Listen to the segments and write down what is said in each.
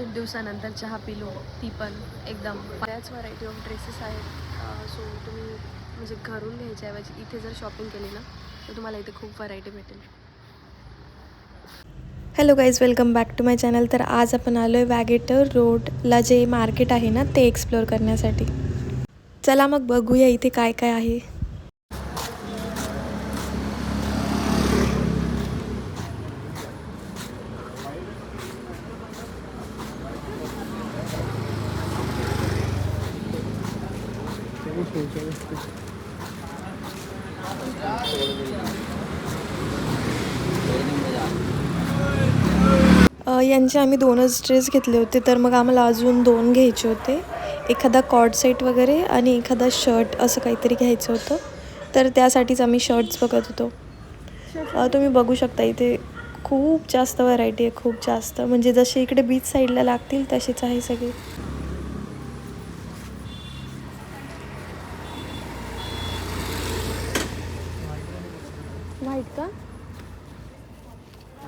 खूप दिवसानंतर चहा पिलो ती पण एकदम बऱ्याच व्हरायटी ऑफ ड्रेसेस आहेत. सो तुम्ही म्हणजे घरून घ्यायच्याऐवजी इथे जर शॉपिंग केली ना तर तुम्हाला इथे खूप व्हरायटी भेटेल. Hello guys welcome back to my channel तर आज आपण आलो आहे वॅगेटर रोडला जे मार्केट आहे ना ते एक्सप्लोअर करण्यासाठी. चला मग बघूया इथे काय काय आहे. यांचे आम्ही दोनच ड्रेस घेतले होते तर मग आम्हाला अजून दोन घ्यायचे होते. एखादा कॉर्ड सेट वगैरे आणि एखादा शर्ट असं काहीतरी घ्यायचं होतं. तर त्यासाठीच आम्ही शर्ट्स बघत होतो. तुम्ही बघू शकता इथे खूप जास्त व्हरायटी आहे खूप जास्त. म्हणजे जसे इकडे बीच साईडला लागतील तसेच आहे सगळे. व्हाईट का?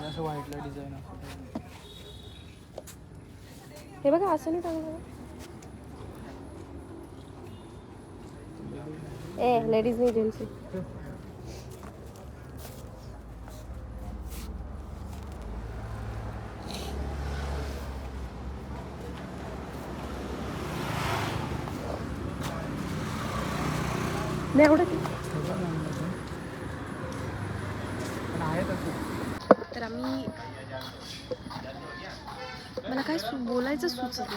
असं व्हाईटला डिझाईन हे बघा असं नाही चांगलं ए लेडीज नाही जेंट्स नाही आवडत पण आहेत असं तर आम्ही मला काय बोलायचं सुचत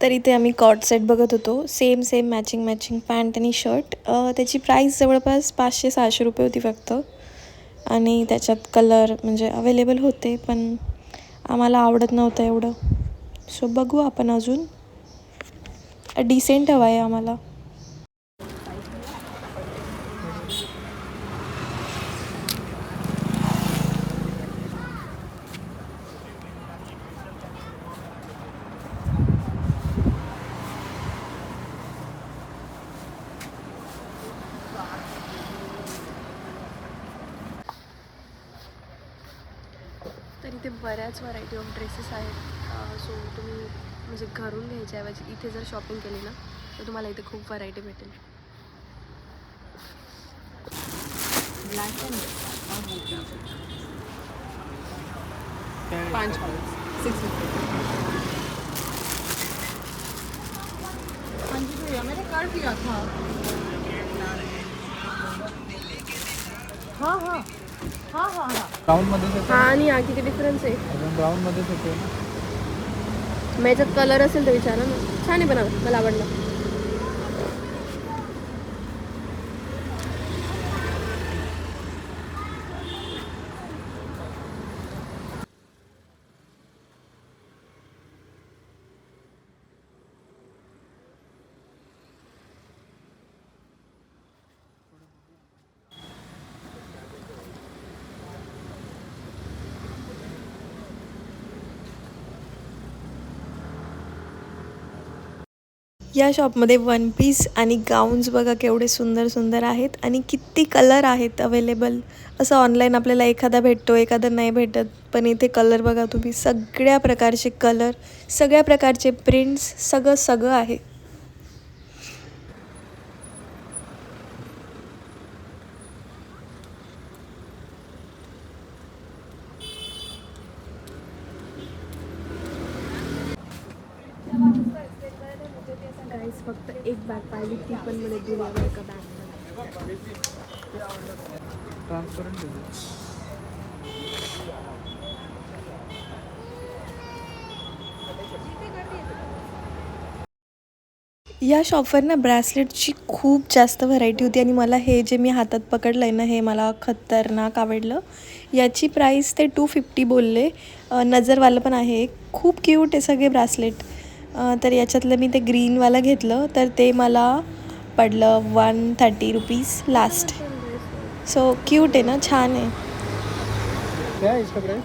तर इथे आम्ही कॉट सेट बघत होतो. Same same matching matching pant आणि शर्ट त्याची प्राईस जवळपास पाचशे सहाशे रुपये होती फक्त. आणि त्याच्यात कलर म्हणजे अवेलेबल होते पण आम्हाला आवडत नव्हतं एवढं. सो बघू आपण अजून. डिसेंट हवं आहे आम्हाला. तर इथे बऱ्याच व्हरायटी ऑफ़ ड्रेसेस आहेत. सो तुम्ही म्हणजे घरून घ्यायच्याऐवजी इथे जर शॉपिंग केली ना तर तुम्हाला इथे खूप व्हरायटी भेटेल. पाच सिक्स मैंने कर दिया था। हाँ हाँ। हाँ हाँ हाँ. ब्राऊन मध्येच येते हां आणि हा किती डिफरन्स आहे? अजून ब्राऊन मध्येच येते ना मग याच्यात कलर असेल तर विचारा ना. छान आहे पण मला आवडला. या शॉपमध्ये वन पीस आणि गाऊन्स बघा केवढे सुंदर सुंदर आहेत आणि किती कलर आहेत अवेलेबल असं ऑनलाईन आपल्याला एखादा भेटतो एखादा नाही भेटत पण इथे कलर बघा तुम्ही. सगळ्या प्रकारचे कलर सगळ्या प्रकारचे प्रिंट्स सगळं सगळं आहे. फक्त एक बॅग पाहिली ती पण मला दुनियावर एका बॅग ट्रान्सपरंट या शॉपवर ना ब्रॅसलेटची खूप जास्त व्हरायटी होती आणि मला हे जे मी हातात पकडलं आहे ना हे मला खतरनाक आवडलं. याची प्राईस ते टू फिफ्टी बोलले. नजरवालं पण आहे. खूप क्यूट आहे सगळे ब्रॅसलेट तर याच्यातलं मी ते ग्रीनवालं घेतलं तर ते मला पडलं one thirty rupees last so cute आहे ना छान आहे. है?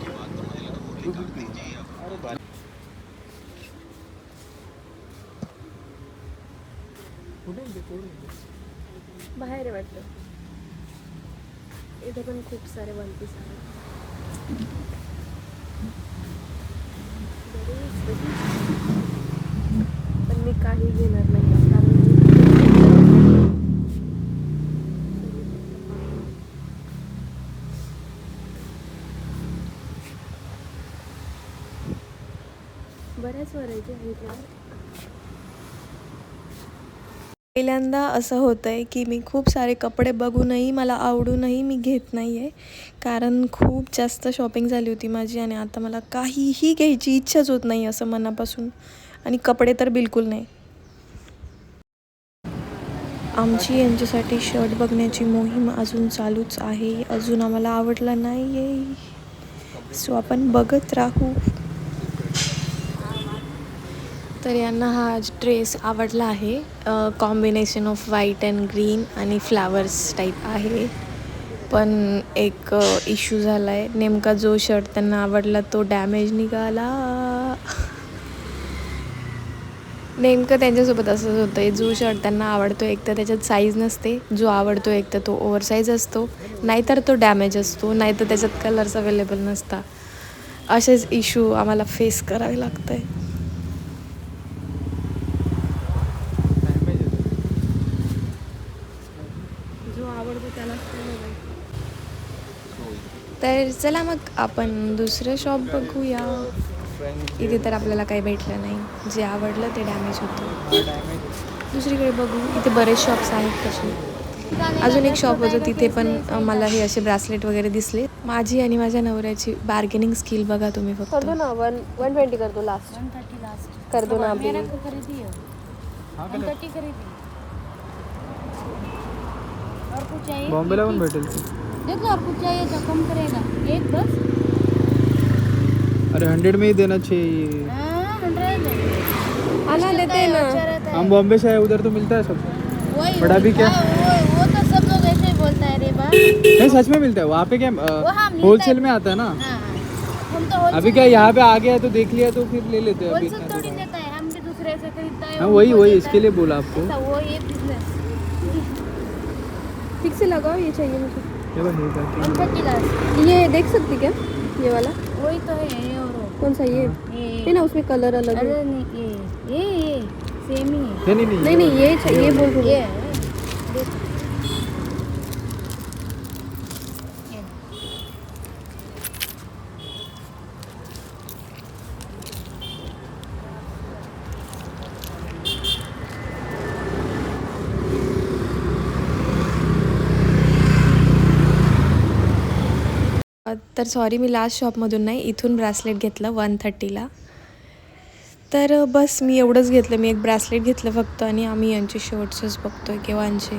बाहेर वाटतं. इथे पण खूप सारे वन पीस आहेत बरेच, बरेच. पण मी काही घेणार नाही. बऱ्याच व्हरायटी आहेत पहिल्यांदा असं होतं आहे की मी खूप सारे कपडे बघूनही मला आवडूनही मी घेत नाही आहे कारण खूप जास्त शॉपिंग झाली होती माझी आणि आता मला काहीही घ्यायची इच्छाच होत नाही असं मनापासून. आणि कपडे तर बिलकुल नाही. आमची यांच्यासाठी शर्ट बघण्याची मोहीम अजून चालूच आहे. अजून आम्हाला आवडला नाही आहे सो आपण बघत राहू. तर यांना हा ड्रेस आवडला आहे. Combination of white and green आणि फ्लावर्स टाईप आहे. पण एक इश्यू झाला आहे नेमका जो शर्ट त्यांना आवडला तो डॅमेज निघाला. नेमकं त्यांच्यासोबत असंच होतं. आहे जो शर्ट त्यांना आवडतो एक तर त्याच्यात साईज नसते. जो आवडतो एक तर तो ओव्हरसाईज असतो. नाहीतर तो डॅमेज असतो. नाहीतर त्याच्यात कलर्स अवेलेबल नसता असेच इश्यू आम्हाला फेस करावे लागतं आहे जो आवडतो तर चला मग आपण दुसरं शॉप बघूया. इथे तर आपल्याला काही भेटलं नाही. जे आवडलं ते डॅमेज होतं. दुसरीकडे बघू इथे बरेच शॉप्स आहेत तसे. अजून एक शॉप होतं तिथे पण मला हे असे ब्रासलेट वगैरे दिसले. माझी आणि माझ्या नवऱ्याची बार्गेनिंग स्किल बघा तुम्ही फक्त. कर दो ना वन वन ट्वेंटी कर दो लास्ट वन थर्टी लास्ट कर दो ना वन थर्टी खरीदी बॉम्बेला पण भेटेल देख चाहिए तो कम करेगा. अरे हंड्रेड में ही देना चाहिए। हाँ हंड्रेड आना देते ना। हम बॉम्बे से आए उधर तो मिलता है सब। बट अभी क्या? हाँ, वो, वो तो सब लोग ऐसे ही बोलता है रे नहीं सच में मिलता है। वहाँ पे क्या वो हाँ, होलसेल में आता है ना? हाँ तो अभी क्या यहाँ पे आ गया तो देख लिया तो फिर ले लेते हैं अभी। देता है भी है हाँ वही वही इसके लिए बोला आपको। ऐसा वो ये बिज़नेस ठीक से लगाओ ये चाहिए मुझे। ये देख सकती क्या? ये वाला। वही तो है ये और वो। कौन सा ये? ये है ना उसमें कलर अलग है। अरे नहीं ये ये ये सेम ही है। नहीं नहीं नहीं नहीं ये चाहिए ये बोल रही ये हूँ तर सॉरी मी लास्ट शॉपमधून नाही इथून ब्रासलेट घेतलं वन थर्टीला. तर बस मी एवढंच घेतलं. मी एक ब्रासलेट घेतलं फक्त आणि आम्ही यांचे शर्ट्सच बघतोय केव्हांचे.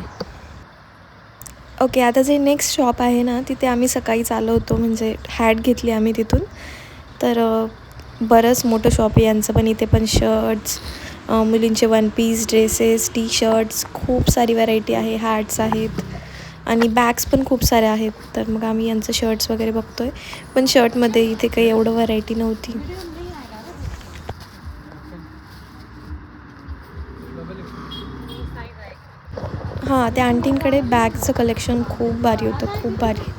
ओके आता जे नेक्स्ट शॉप आहे ना तिथे आम्ही सकाळी चालू होतो म्हणजे हॅट घेतली आम्ही तिथून. तर बरंच मोठं शॉप आहे यांचं पण. इथे पण शर्ट्स मुलींचे one piece dresses T shirts खूप सारी व्हरायटी आहे हॅट्स आहेत. आणि बॅग्स पण खूप साऱ्या आहेत. तर मग आम्ही यांचं शर्ट्स वगैरे बघतो आहे पण शर्टमध्ये इथे काही एवढं व्हरायटी नव्हती. हां त्या आंटींकडे बॅगचं कलेक्शन खूप भारी होतं खूप भारी.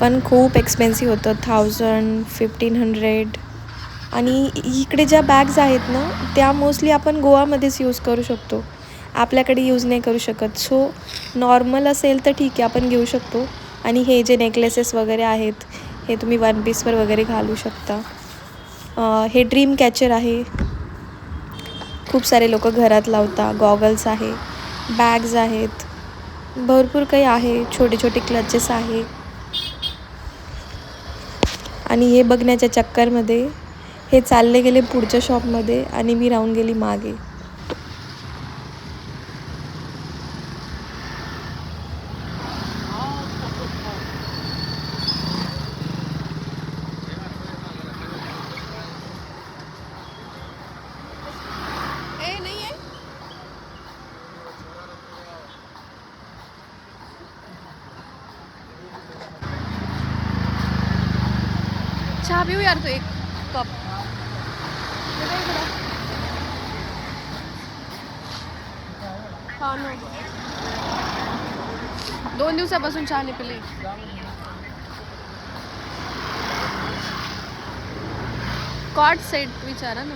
पण खूप एक्सपेन्सिव्ह होतं थाउजंड फिफ्टीन हंड्रेड आणि इकडे ज्या बॅग्स आहेत ना त्या मोस्टली आपण गोवामध्येच यूज करू शकतो. आपल्याकडे यूज नाही करू शकत. सो नॉर्मल असेल तर ठीक आहे आपण घेऊ शकतो. आणि हे जे नेकलेसेस वगैरे आहेत हे तुम्ही वन पीसवर वगैरे घालू शकता. हे ड्रीम कॅचर आहे. खूप सारे लोक घरात लावता गॉगल्स आहे बॅग्स आहेत. भरपूर काही आहे छोटे छोटे क्लचेस आहे. आणि हे बघण्याच्या चक्करमध्ये हे चालले गेले पुढच्या शॉपमध्ये आणि मी राहून गेली मागे. पिऊ यार तो एक कप. दोन दिवस चहा नाही पिली कॉट सेट विचारा ना.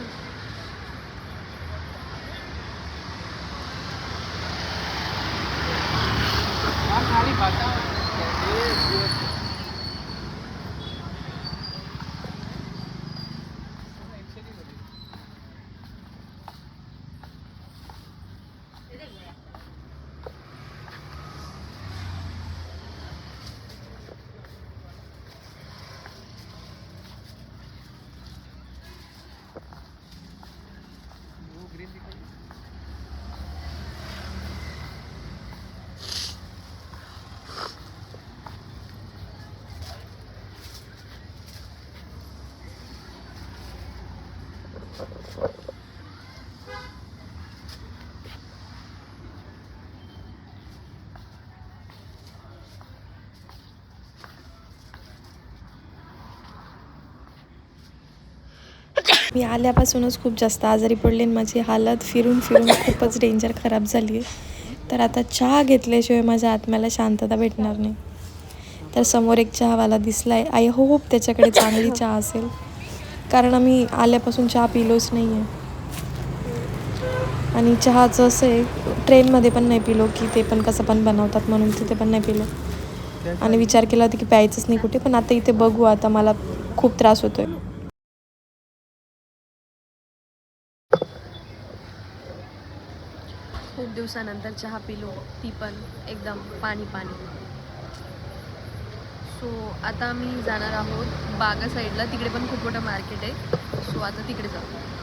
मी आल्यापासूनच खूप जास्त आजारी पडले आणि माझी हालत फिरून फिरून खूपच डेंजर खराब झाली आहे. तर आता चहा घेतल्याशिवाय माझ्या आत्म्याला शांतता भेटणार नाही. तर समोर एक चहावाला दिसला आहे आय होप त्याच्याकडे चांगली चहा असेल. कारण आम्ही आल्यापासून चहा पिलोच नाही आहे आणि चहाचं असं आहे ट्रेनमध्ये पण नाही पिलो की ते पण कसं पण बनवतात म्हणून तिथे पण नाही पिलो. आणि विचार केला होता की प्यायचंच नाही कुठे पण आता इथे बघू आता मला खूप त्रास होतोय. खूप दिवसानंतर चहा पिलो ती पण एकदम पाणी पाणी सो आता आम्ही जाणार आहोत बागा साईडला तिकडे पण खूप मोठं मार्केट आहे. सो आता तिकडे जाऊ.